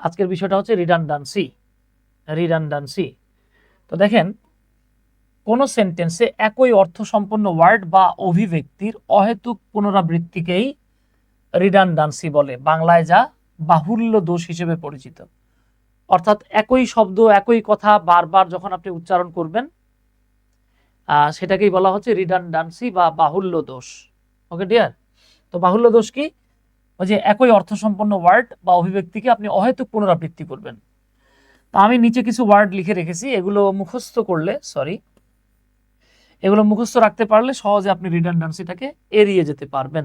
আজকের বিষয়টা হচ্ছে রিডান্ডান্সি রিডান্ডান্সি তো দেখেন, কোন সেন্টেন্সে একই অর্থ সম্পন্ন ওয়ার্ড বা অভিব্যক্তির অহেতুক পুনরাবৃত্তিকেই রিডান্ডান্সি বলে। বাংলায় যা বাহুল্য দোষ হিসেবে পরিচিত। অর্থাৎ একই শব্দ, একই কথা বারবার যখন আপনি উচ্চারণ করবেন সেটাকেই বলা হচ্ছে রিডান্ডান্সি বা বাহুল্য দোষ। ওকে ডিয়ার তো বাহুল্য দোষ কি? যে একই অর্থ সম্পন্ন ওয়ার্ড বা অভিব্যক্তিকে আপনি অহেতুক পুনরাবৃত্তি করবেন। তা আমি নিচে কিছু ওয়ার্ড লিখে রেখেছি, এগুলো মুখস্থ করলে সরি এগুলো মুখস্থ রাখতে পারলে সহজে আপনি রিডান্ডান্সিটাকে এড়িয়ে যেতে পারবেন।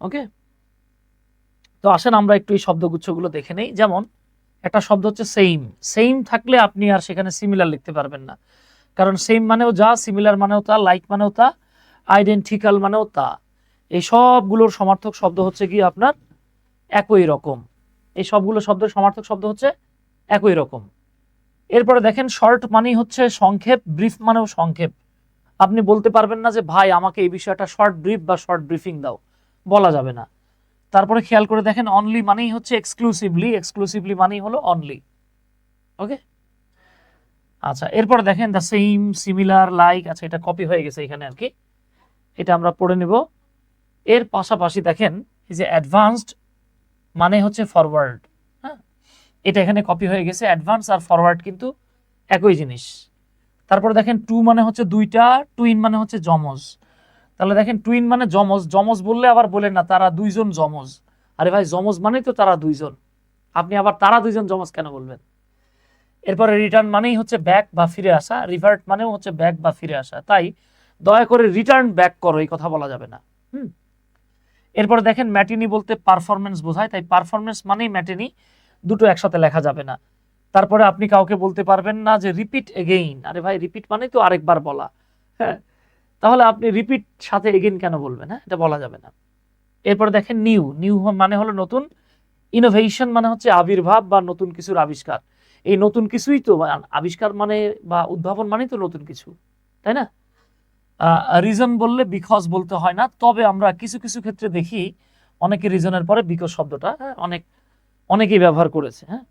ওকে তো আসেন আমরা একটু এই শব্দগুচ্ছগুলো দেখে নেই। যেমন, একটা শব্দ হচ্ছে সেইম সেইম থাকলে আপনি আর সেখানে সিমিলার লিখতে পারবেন না। কারণ সেম মানেও যা সিমিলার মানেও তা লাইক মানেও তা আইডেন্টিক্যাল মানেও তা। এই সবগুলোর সমার্থক শব্দ হচ্ছে কি আপনার? একই রকম। এই সবগুলো শব্দের সমার্থক শব্দ হচ্ছে একই রকম। এরপরে দেখেন শর্ট মানেই হচ্ছে সংক্ষেপ ব্রিফ মানেও সংক্ষেপ। আপনি বলতে পারবেন না যে, ভাই, আমাকে এই বিষয়টা শর্ট ব্রিফ বা শর্ট ব্রিফিং দাও। বলা যাবে না। তারপরে খেয়াল করে দেখেন অনলি মানেই হচ্ছে এক্সক্লুসিভলি এক্সক্লুসিভলি মানেই হলো অনলি ওকে আচ্ছা এরপরে দেখেন দ্য সেম সিমিলার লাইক আচ্ছা এটা কপি হয়ে গেছে এখানে আর কি। এটা আমরা পড়ে নেব। এর পাশাপাশি দেখেন, এই যে অ্যাডভান্সড মানে হচ্ছে ফরওয়ার্ড হ্যাঁ? এটা এখানে কপি হয়ে গেছে অ্যাডভান্স আর ফরওয়ার্ড কিন্তু একই জিনিস। তারপরে দেখেন টু মানে হচ্ছে দুইটা টুইন মানে হচ্ছে জমজ তাহলে দেখেন টুইন মানে জমজ জমজ বললে আবার বলেন না, তারা দুইজন জমজ আরে ভাই জমজ মানেই তো তারা দুইজন। আপনি আবার তারা দুইজন জমজ কেন বলবেন? এরপরে রিটার্ন মানেই হচ্ছে ব্যাক বা ফিরে আসা রিভার্ট মানেও হচ্ছে ব্যাক বা ফিরে আসা। তাই দয়া করে রিটার্ন ব্যাক করো, এই কথা বলা যাবে না। হুম? এরপরে দেখেন ম্যাটিনি বলতে পারফরমেন্স বোঝায়, তাই পারফরমেন্স মানেই ম্যাটিনি দুটো একসাথে লেখা যাবে না। তারপরে আপনি কাউকে বলতে পারবেন না যে রিপিট এগেইন আরে ভাই রিপিট মানে তো আরেকবার বলা। হ্যাঁ তাহলে আপনি রিপিট সাথে এগেইন কেন বলবেন হ্যাঁ? এটা বলা যাবে না। এরপরে দেখেন নিউ নিউ মানে হলো নতুন। ইনোভেশন মানে হচ্ছে আবির্ভাব বা নতুন কিছুর আবিষ্কার। এই নতুন কিছুই তো, আবিষ্কার মানে বা উদ্ভাবন মানেই তো নতুন কিছু, তাই না? রিজন বললে বিকজ বলতে হয় না। তবে আমরা কিছু কিছু ক্ষেত্রে দেখি অনেকে রিজনের পরে বিকজ শব্দটা হ্যাঁ, অনেক অনেকেই ব্যবহার করেছে হ্যাঁ।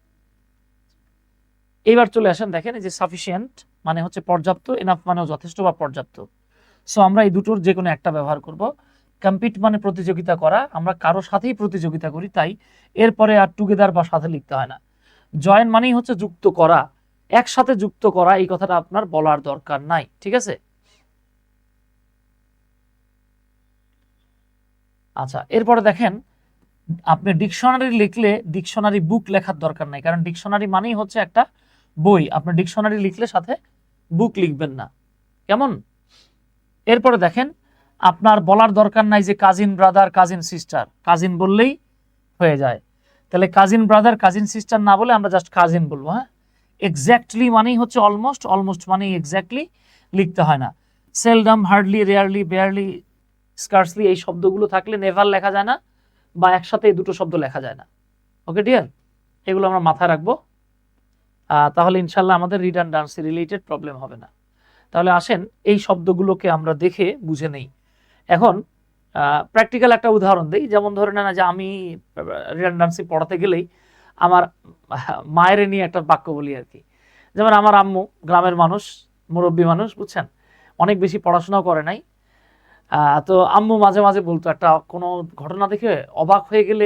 এইবার চলে আসেন দেখেন যে সাফিসিয়েন্ট মানে হচ্ছে পর্যাপ্ত এনাফ মানেও যথেষ্ট বা পর্যাপ্ত। সো আমরা এই দুটোর যে কোনো একটা ব্যবহার করব। কম্পিট মানে প্রতিযোগিতা করা আমরা কারও সাথেই প্রতিযোগিতা করি তাই এরপরে আর টুগেদার বা সাথে লিখতে হয় না। জয়েন মানেই হচ্ছে যুক্ত করা একসাথে যুক্ত করা এই কথাটা আপনার বলার দরকার নাই ঠিক আছে? আচ্ছা এরপরে দেখেন, আপনি ডিকশনারি লিখলে ডিকশনারি বুক লেখার দরকার নাই, কারণ ডিকশনারি মানেই হচ্ছে একটা বই। আপনি ডিকশনারি লিখলে সাথে বুক লিখবেন না। কেমন? এরপরে দেখেন, আপনার বলার দরকার নাই যে cousin brother cousin sister cousin বললেই হয়ে যায়। তাহলে কাজিন ব্রাদার কাজিন সিস্টার না বলে আমরা জাস্ট কাজিন বলব হ্যাঁ? এক্স্যাক্টলি মানেই হচ্ছে অলমোস্ট অলমোস্ট মানেই এক্স্যাক্টলি লিখতে হয় না। Seldom hardly rarely barely scarcely এই শব্দগুলো থাকলে নেভার লেখা যায় না, বা একসাথে এই দুটো শব্দ লেখা যায় না। ওকে ডিয়ার এগুলো আমরা মাথায় রাখব। তাহলে ইনশাল্লাহ আমাদের রিডান্ডান্সি রিলেটেড প্রবলেম হবে না। তাহলে আসেন, এই শব্দগুলোকে আমরা দেখে বুঝে নেই। এখন প্র্যাকটিক্যাল একটা উদাহরণ দিই। যেমন ধরে নেন যে আমি রিডান্ডান্সি পড়াতে গেলেই আমার মায়ের নিয়ে একটা বাক্য বলি আর কি। যেমন আমার আম্মু, গ্রামের মানুষ, মুরব্বী মানুষ, বুঝছেন? অনেক বেশি পড়াশোনাও করে নাই। তো আম্মু মাঝে মাঝে বলতো, একটা কোনো ঘটনা দেখে অবাক হয়ে গেলে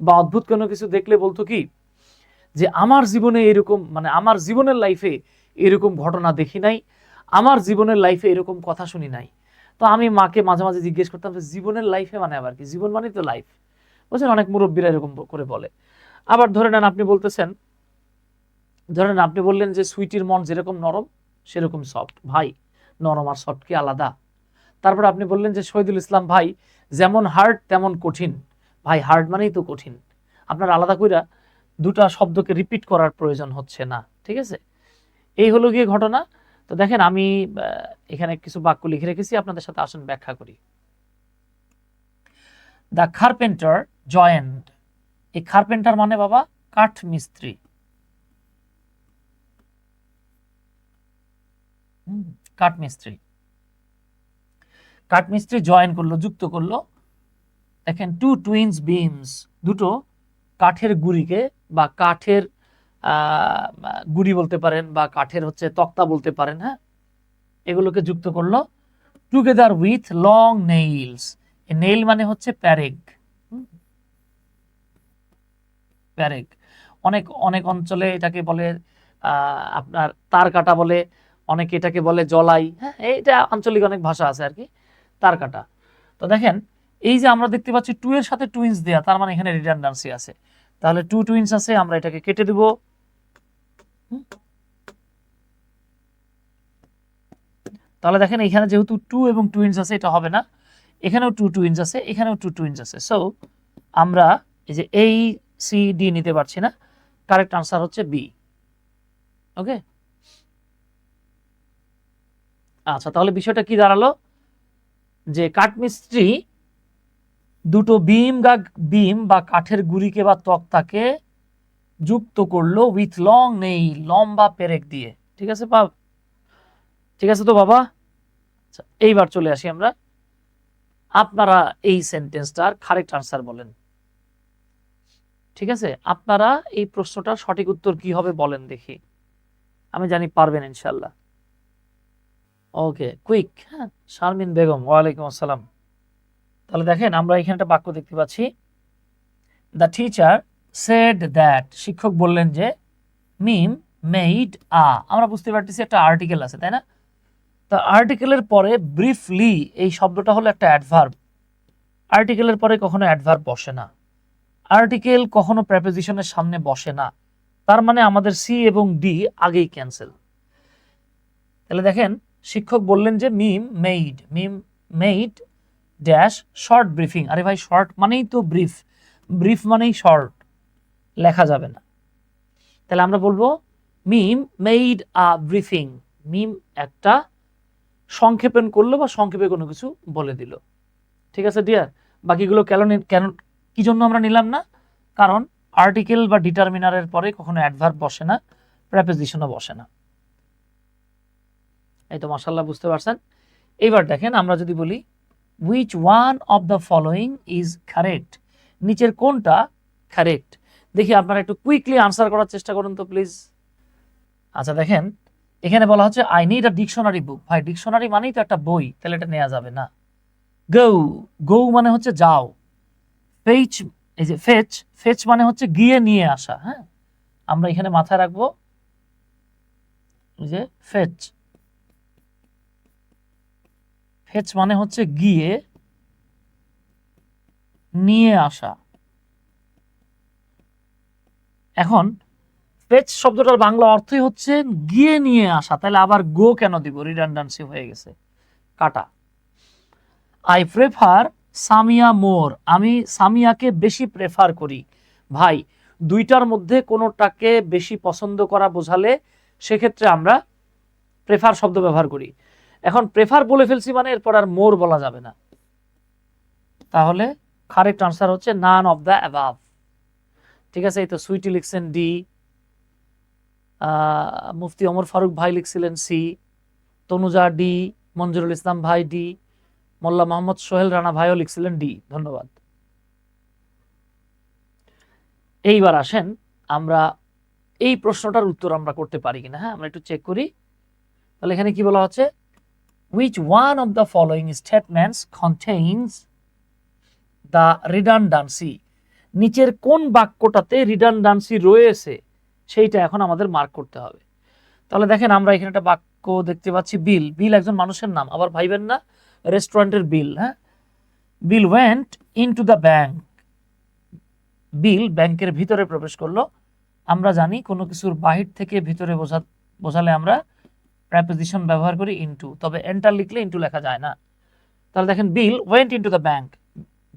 বা অদ্ভুত কোনো কিছু দেখলে বলতো কি, যে আমার জীবনে এরকম মানে আমার জীবনের লাইফে এরকম ঘটনা দেখি নাই, আমার জীবনের লাইফে এরকম কথা শুনি নাই। তো আমি মাকে মাঝে মাঝে জিজ্ঞেস করতাম যে, জীবনের লাইফে মানে আবার কি? জীবন মানে তো লাইফ বুঝছেন অনেক মুরব্বীরা এরকম করে বলে। আবার ধরে নেন আপনি বলতেছেন, ধরে নেন আপনি বললেন যে, সুইটির মন যেরকম নরম, সেরকম সফট ভাই, নরম আর সফট কি আলাদা? তারপর আপনি বললেন যে, শহীদুল ইসলাম ভাই, যেমন হার্ড তেমন কঠিন। ভাই হার্ড মানেই তো কঠিন। আপনার আলাদা কইরা দুটা শব্দকে রিপিট করার প্রয়োজন হচ্ছে না, ঠিক আছে? এই হলো গিয়ে ঘটনা। তো দেখেন, আমি এখানে কিছু বাক্য লিখে রেখেছি, আপনাদের সাথে আসেন ব্যাখ্যা করি। দ্য কার্পেন্টার জয়েন্ট এই কার্পেন্টার মানে বাবা, কাঠ মিস্ত্রি। কাঠ মিস্ত্রি। কাঠ মিস্ত্রি জয়েন করল, যুক্ত করল। দেখেন টু টুইন্স বিমস দুটো কাঠের গুড়িকে বা কাঠের গুড়ি বলতে পারেন বা কাঠের হচ্ছে তক্তা বলতে পারেন হ্যাঁ? এগুলোকে যুক্ত করল। Together with long nails nail মানে হচ্ছে প্যারেগ প্যারেগ অনেক অনেক অঞ্চলে এটাকে বলে আপনার তার কাটা বলে, অনেকে এটাকে বলে জলাই হ্যাঁ? এইটা আঞ্চলিক অনেক ভাষা আছে আর কি। তার কাটা। তো দেখেন, এই যে আমরা দেখতে পাচ্ছি টু এর সাথে টুইন্স দেয়া, তার মানে এখানে রিডান্ডান্সি আছে। তাহলে টু টুইন্স আছে, আমরা এটাকে কেটে দেব। তাহলে দেখেন, এখানে যেহেতু টু এবং টুইন্স আছে, এটা হবে না। এখানেও টু টুইন্স আছে, এখানেও টু টুইন্স আছে। সো আমরা এই যে এই সি ডি নিতে পারছি না। কারেক্ট আনসার হচ্ছে বি ওকে আচ্ছা তাহলে বিষয়টা কি দাঁড়াল? যে কাঠমিস্ত্রি দুটো বিম গা বিম বা কাঠের গুড়িকে বা তক্তাকে যুক্ত করল উইথ লং নেই লম্বা পেরেক দিয়ে। ঠিক আছে বাব ঠিক আছে তো বাবা? আচ্ছা এইবার চলে আসি আমরা। আপনারা এই সেন্টেন্সটার কারেক্ট আনসার বলেন। ঠিক আছে? আপনারা এই প্রশ্নটার সঠিক উত্তর কি হবে বলেন দেখি। আমি জানি পারবেন ইনশাল্লাহ ওকে, কুইক। হ্যাঁ শারমিন বেগম, ওয়ালাইকুম আসসালাম। তাহলে দেখেন, আমরা এখানে একটা বাক্য দেখতে পাচ্ছি। দ্য টিচার সেড দ্যাট শিক্ষক বললেন যে মিম মেইড আ আমরা বুঝতে পারতেছি একটা আর্টিকেল আছে, তাই না? তো আর্টিকেলের পরে ব্রিফলি এই শব্দটা হলো একটা অ্যাডভার্ব আর্টিকেলের পরে কখনো অ্যাডভার্ব বসে না। আর্টিকেল কখনো প্রেপোজিশনের সামনে বসে না। তার মানে আমাদের সি এবং ডি আগেই ক্যান্সেল তাহলে দেখেন শিক্ষক বললেন যে মিম মেইড মিম মেইড ড্যাশ শর্ট ব্রিফিং আরে ভাই শর্ট মানেই তো ব্রিফ ব্রিফ মানেই শর্ট লেখা যাবে না। তাহলে আমরা বলব মিম মেইড আ ব্রিফিং মিম একটা সংক্ষেপণ করল বা সংক্ষেপে কোনো কিছু বলে দিল। ঠিক আছে ডিয়ার বাকিগুলো কেন কেন কি জন্য আমরা নিলাম না? কারণ আর্টিকেল বা ডিটারমিনারের পরে কখনো অ্যাডভার্ব বসে না প্রেপোজিশনও বসে না। এই তো মাসাল্লাহ বুঝতে পারছেন? এবার দেখেন আমরা যদি বলি which one of the following is correct নিচের কোনটা কারেক্ট দেখি আপনারা একটু কুইকলি আনসার করার চেষ্টা করুন তো প্লিজ আচ্ছা দেখেন, এখানে বলা হচ্ছে I need a dictionary book ভাই ডিকশনারি মানেই তো একটা বই, তাহলে এটা নেওয়া যাবে না। গৌ গৌ মানে হচ্ছে যাও। ফেচ এই যে ফেচ ফেচ মানে হচ্ছে গিয়ে নিয়ে আসা হ্যাঁ? আমরা এখানে মাথায় রাখব যে ফেচ ফেচ মানে হচ্ছে গিয়ে নিয়ে আসা। এখন ফেচ শব্দটার বাংলা অর্থই হচ্ছে গিয়ে নিয়ে আসা। তাহলে আবার গো কেন দিব? রিডান্ডান্সি হয়ে গেছে। কাটা। আই প্রেফার সামিয়া মোর আমি সামিয়াকে বেশি প্রেফার করি। ভাই, দুইটার মধ্যে কোনোটাকে বেশি পছন্দ করা বোঝালে সেক্ষেত্রে আমরা প্রেফার শব্দ ব্যবহার করি। এখন প্রেফার বলে ফেলছি মানে এরপর আর মোর বলা যাবে না। তাহলে কারেক্ট আনসার হচ্ছে নান অফ দ্য অ্যাভাভ ঠিক আছে, এই তো সুইটি লিখছেন ডি মুফতি অমর ফারুক ভাই লিখছিলেন সি তনুজা ডি মঞ্জুরুল ইসলাম ভাই ডি মোল্লা মোহাম্মদ সোহেল রানা ভাইও লিখছিলেন ডি ধন্যবাদ। এইবার আসেন, আমরা এই প্রশ্নটার উত্তর আমরা করতে পারি কিনা হ্যাঁ? আমরা একটু চেক করি। তাহলে এখানে কি বলা হচ্ছে? Which one of the following statements contains the redundancy? নিচের কোন বাক্যটাতে রিডান্ডান্সি রয়েছে, সেইটা এখন আমাদের মার্ক করতে হবে। তাহলে দেখেন আমরা এখানে একটা বাক্য দেখতে পাচ্ছি বিল বিল একজন মানুষের নাম, আবার ভাইবেন না রেস্টুরেন্টের বিল হ্যাঁ? Bill went in to the bank bill ব্যাংকের ভিতরে প্রবেশ করল। আমরা জানি কোনো কিছুর বাহির থেকে ভিতরে বোঝা বোঝালে আমরা প্রেপোজিশন ব্যবহার করি ইনটু তবে এন্টার লিখলে ইনটু লেখা যায় না। তাহলে দেখেন bill went into the bank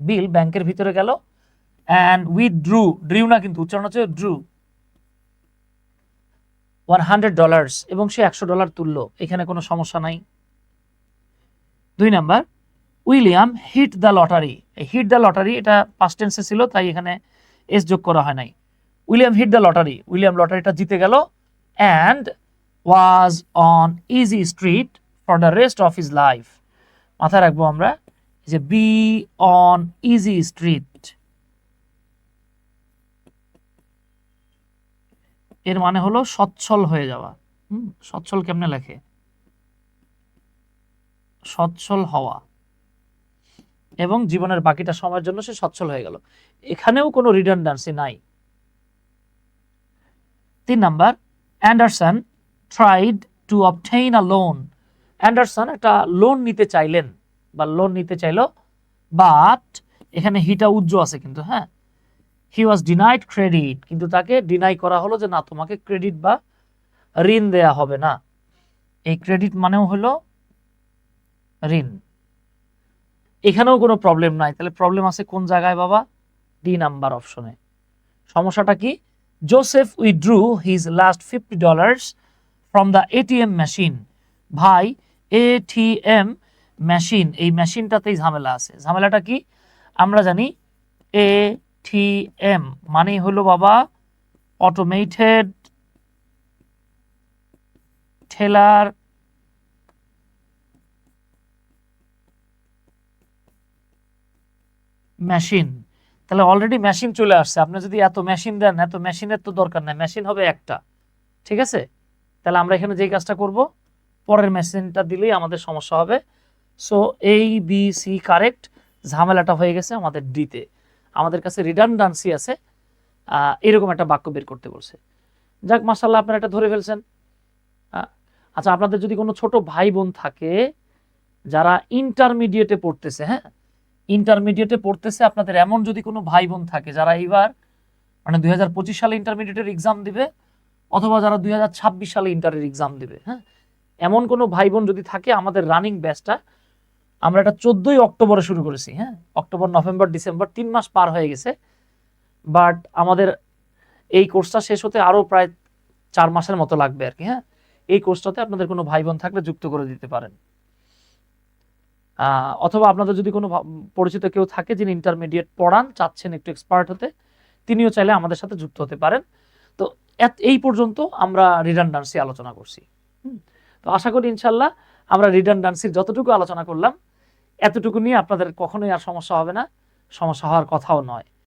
bill ব্যাংকের ভিতরে গেল অ্যান্ড উইথ ড্রু ড্রিউ না কিন্তু, উচ্চারণ হচ্ছে ড্রু ওয়ান হান্ড্রেড ডলার্স এবং সে একশো ডলার তুললো, এখানে কোনো সমস্যা নাই। দুই number, William hit the lottery hit the lottery এটা পাস্ট টেন্সে ছিল, তাই এখানে এস যোগ করা হয় নাই। William hit the lottery William লটারিটা জিতে গেল and was on easy street for the rest of his life মাথায় রাখব আমরা যে বি অন ইজি স্ট্রিট এর মানে হলো সচ্ছল হয়ে যাওয়া। সচ্ছল কেমনে লেখে? সচ্ছল হওয়া। এবং জীবনের বাকিটা সময়ের জন্য সে সচ্ছল হয়ে গেল। এখানেও কোনো রিডান্ডান্সি নাই। তিন number, Anderson tried to obtain a loan Anderson একটা লোন নিতে চাইলেন, বা লোন নিতে চাইলো বাট এখানে হিটা উজ্জ্ব আছে কিন্তু হ্যাঁ। হি ওয়াজ ডিনাইড ক্রেডিট কিন্তু তাকে ডিনাই করা হলো যে না, তোমাকে ক্রেডিট বা ঋণ দেয়া হবে না। এই ক্রেডিট মানেও হলো ঋণ। এখানেও কোনো প্রবলেম নাই। তাহলে প্রবলেম আছে কোন জায়গায় বাবা? ডি নাম্বার অপশনে সমস্যাটা কি? Joseph withdrew his last fifty dollars from the ATM machine ভাই এটিএম মেশিন এই মেশিনটাতেই ঝামেলা আছে। ঝামেলাটা কি? আমরা জানি এটিএম মানে হলো বাবা অটোমেটেড ঠেলার মেশিন তাহলে অলরেডি মেশিন চলে আসছে। আপনি যদি এত মেশিন দেন, এত মেশিনের তো দরকার নাই। মেশিন হবে একটা। ঠিক আছে? তাহলে আমরা এখানে যেই কাজটা করব, পরের মেশিনটা দিলেই আমাদের সমস্যা হবে। সো এই বি সি কারেক্ট ঝামেলাটা হয়ে গেছে আমাদের ডিতে আমাদের কাছে রিডান্ডান্সি আছে। এরকম একটা বাক্য বের করতে বলছে। যাক মাসাল্লাহ আপনারা এটা ধরে ফেলছেন। আচ্ছা আপনাদের যদি কোনো ছোট ভাই বোন থাকে, যারা ইন্টারমিডিয়েটে পড়তেছে হ্যাঁ? ইন্টারমিডিয়েটে পড়তেছে, আপনাদের এমন যদি কোনো ভাই বোন থাকে, যারা এইবার মানে দুই হাজার পঁচিশ সালে ইন্টারমিডিয়েটের এক্সাম দিবে অথবা যারা দুই হাজার ছাব্বিশ সালে ইন্টারের এক্সাম দেবে হ্যাঁ? এমন কোনো ভাই বোন যদি থাকে, আমাদের রানিং ব্যাচটা আমরা এটা চোদ্দই অক্টোবরে শুরু করেছি হ্যাঁ? অক্টোবর, নভেম্বর, ডিসেম্বর, তিন মাস পার হয়ে গেছে। বাট আমাদের এই কোর্সটা শেষ হতে আরও প্রায় চার মাসের মতো লাগবে আর কি হ্যাঁ? এই কোর্সটাতে আপনাদের কোনো ভাই বোন থাকলে যুক্ত করে দিতে পারেন। অথবা আপনাদের যদি কোনো পরিচিত কেউ থাকে যিনি ইন্টারমিডিয়েট পড়ান, চাচ্ছেন একটু এক্সপার্ট হতে, তিনিও চাইলে আমাদের সাথে যুক্ত হতে পারেন। তো এই পর্যন্ত আমরা রিডান্ডান্সি আলোচনা করছি। তো আশা করি ইনশাল্লাহ আমরা রিডান্ডান্সির যতটুকু আলোচনা করলাম, এতটুকু নিয়ে আপনাদের কখনোই আর সমস্যা হবে না। সমস্যা হওয়ার কথাও নয়।